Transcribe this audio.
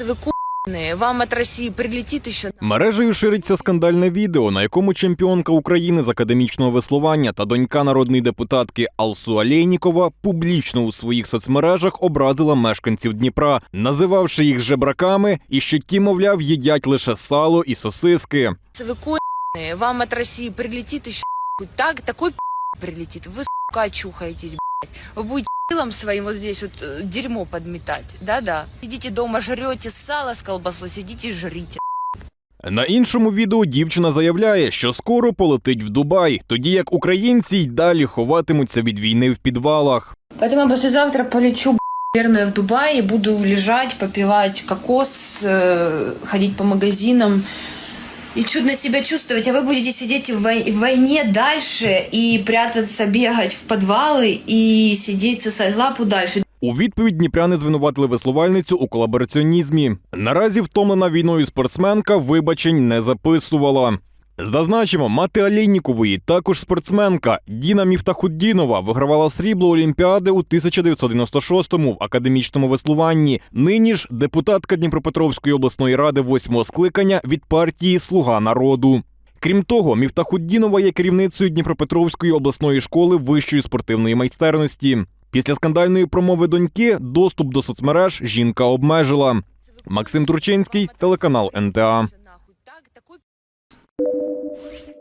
Вы к***ные. Вам от России прилетит еще Мережею шириться скандальне відео, на якому чемпіонка України з академічного веслування та донька народної депутатки Алсу Алєйнікова публічно у своїх соцмережах образила мешканців Дніпра, називавши їх жебраками і що ті, мовляв, їдять лише сало і сосиски. Вы к***ные. Вам от России прилетит еще так, такой прилетит. Вы, сука, очухаетесь, блядь. Вы будете силом своим вот здесь вот э, дерьмо подметать. Да-да. Сидите дома, жрете сало с колбасой, сидите и жрите. На іншому відео дівчина заявляє, що скоро полетить в Дубай, тоді як українці й далі ховатимуться від війни в підвалах. Поэтому я послезавтра полечу, б***ь, наверное, в Дубай и буду лежать, попивать кокос, э, ходить по магазинам и чудно себя чувствовать. А вы будете сидеть в, войне дальше и прятаться, бегать в подвалы и сидеть сосать лапу дальше. У відповідь дніпряни звинуватили веслувальницю у колабораціонізмі. Наразі втомлена війною спортсменка вибачень не записувала. Зазначимо, мати Алєйнікової, також спортсменка Діна Міфтахуддінова вигравала срібло Олімпіади у 1996-му в академічному веслуванні. Нині ж депутатка Дніпропетровської обласної ради восьмого скликання від партії Слуга народу. Крім того, Міфтахуддінова є керівницею Дніпропетровської обласної школи вищої спортивної майстерності. Після скандальної промови доньки доступ до соцмереж жінка обмежила. Максим Турчинський, телеканал НТА. Нахуй так, такой